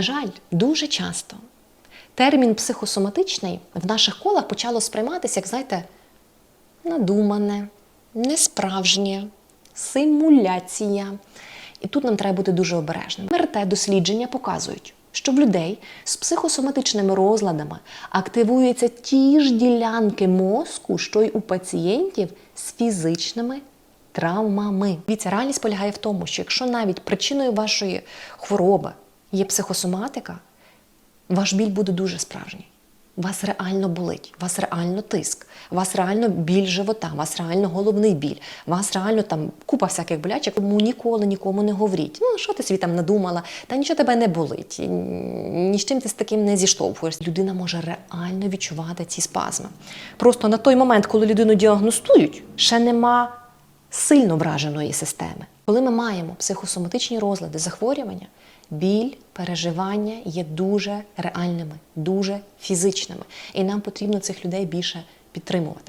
На жаль, дуже часто термін психосоматичний в наших колах почало сприйматися, як, знаєте, надумане, несправжнє, симуляція. І тут нам треба бути дуже обережним. МРТ дослідження показують, що в людей з психосоматичними розладами активуються ті ж ділянки мозку, що й у пацієнтів з фізичними травмами. Дивіться, реальність полягає в тому, що якщо навіть причиною вашої хвороби є психосоматика, ваш біль буде дуже справжній. Вас реально болить, вас реально тиск, вас реально біль живота, вас реально головний біль, вас реально там купа всяких болячок, тому ніколи нікому не говоріть. Ну, що ти собі там надумала? Та нічого тебе не болить, ні з чим ти з таким не зіштовхуєшся. Людина може реально відчувати ці спазми. Просто на той момент, коли людину діагностують, ще нема сильно враженої системи. Коли ми маємо психосоматичні розлади, захворювання, біль, переживання є дуже реальними, дуже фізичними. І нам потрібно цих людей більше підтримувати.